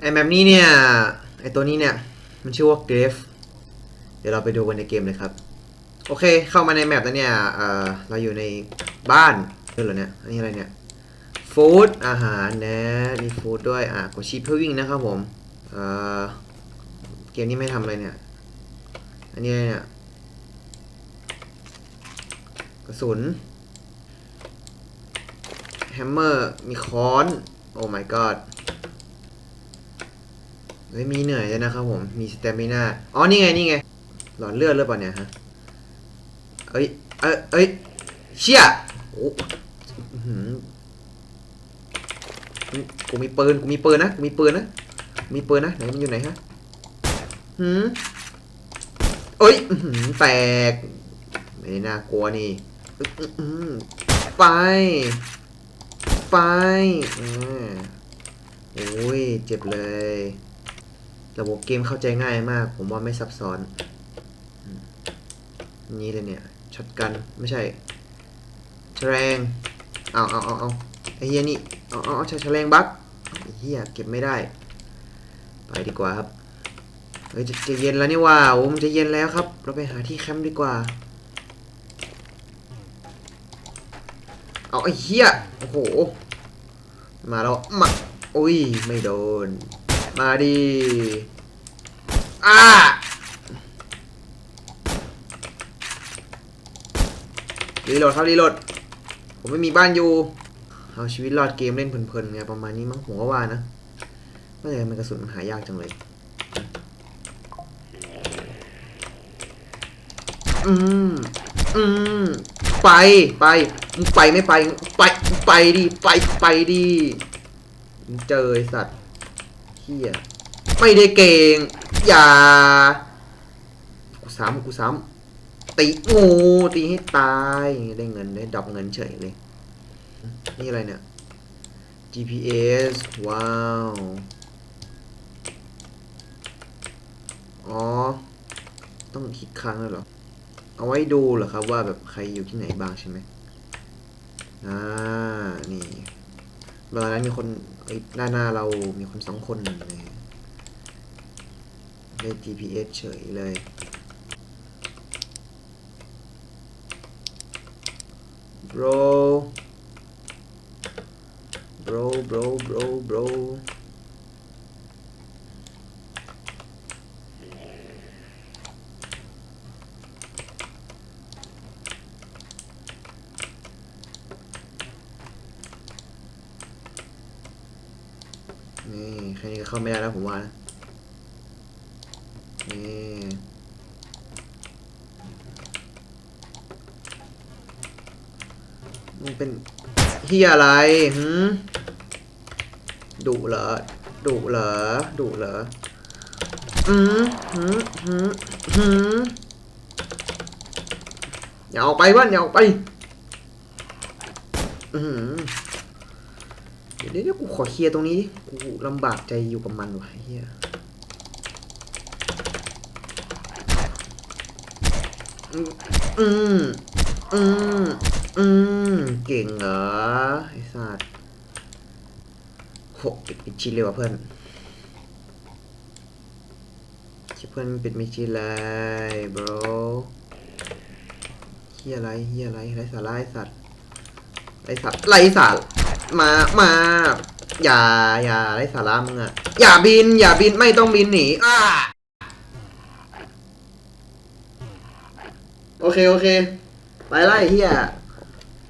ไอแมปนี้เนี่ย ไอตัวนี้เนี่ย มันชื่อว่าเกรฟเดี๋ยวเราไปดูกันในเกมเลยครับ โอเค เข้ามาในแมปแล้วเนี่ยเออเราอยู่ในบ้านนี่เหรอเนี่ย อันนี้อะไรเนี่ย ฟู้ด อาหารนะมีฟู้ดด้วย อะกดชีพเพื่อวิ่งนะครับผม เออเกมนี้ไม่ทำอะไรเนี่ย อันนี้อะไรเนี่ย กระสุน แฮมเมอร์ มีค้อน โอ้ my god เฮ้ยมีเหนื่อยด้วยนะครับผมมีสเตมิน่าอ๋อนี่ไงนี่ไง หลอดเลือดหรือเปล่าเนี่ยฮะเอ้ยเอ้ยเอ้ยเชี่ยโอ้อื้อหือกูมีปืนกูมีปืนนะกูมีปืนนะมีปืนนะไหนมันอยู่ไหนฮะหืมเอ้ยหือแตกไม่น่ากลัวนี่ไป ไปอ่าโอ้ยเจ็บเลย ระบบเกมเข้าใจง่ายมาก ผมว่าไม่ซับซ้อน นี่เลยเนี่ยช็อตกันไม่ใช่แฉลงเอาเอาเอาเอาไอ้เฮียนี่เอาเอาเอาแฉลงบักเฮียเก็บไม่ได้ ไปดีกว่าครับเฮ้ยจะจะเย็นแล้วนี่ว่าโอ้มันจะเย็นแล้วครับ เราไปหาที่แคมป์ดีกว่า เอาไอ้เหี้ยโอ้โหมาแล้วมาโอ้ยไม่โดน มาดิอ้ารีโหลดครับรีโหลด ผมไม่มีบ้านอยู่ เอาชีวิตรอดเกมเล่นเพลินๆไงประมาณนี้มั้งผมก็ว่านะไม่เลยมันกระสุนมันหายากจังเลยอืมอืมไปไปมึงไปไม่ไป ไป ไปดิไป ไปดิมึงเจอไอสัตว์ เฮียไม่ได้เก่ง อย่า กูซ้ำกูซ้ำตีงูตีให้ตาย ได้เงินได้ดอกเงินเฉยเลย นี่อะไรเนี่ย GPS ว้าว อ๋อ ต้องคลิกค้างเลยเหรอ เอาไว้ดูเหรอครับว่าแบบใครอยู่ที่ไหนบ้างใช่ไหมอ่า นี่ เวลานั้นมีคนไอ้หน้าหน้าเรามีคนสองคนนะได้ GPS เฉยเลย bro bro bro bro bro นี่แค่นี้ก็เข้าไม่ได้แล้วผมว่านะนี่มึงเป็นเฮียอะไรหืมดุเหรอดุเหรอดุเหรออืมหืมหืมหืมอย่าออกไปว่านอย่าออกไป อืม เดี๋ยวเดี๋ยวกูขอเคลียร์ตรงนี้ กูลำบากใจอยู่กับมันว่ะเฮียอืม อืม อืม เก่งเหรอ ไอ้สัตว์โหปิดมิชิเลยว่ะเพื่อนชิเพื่อนปิดมิชิเลย bro เฮียอะไรเฮียอะไรไรสาระไอ้สัตว์ ไรสาไรสาระมามาอย่าอย่าไรสาระมึงอะอย่าบิน อย่าบินไม่ต้องบินหนีอ่าโอเค โอเค ไปไล่เฮีย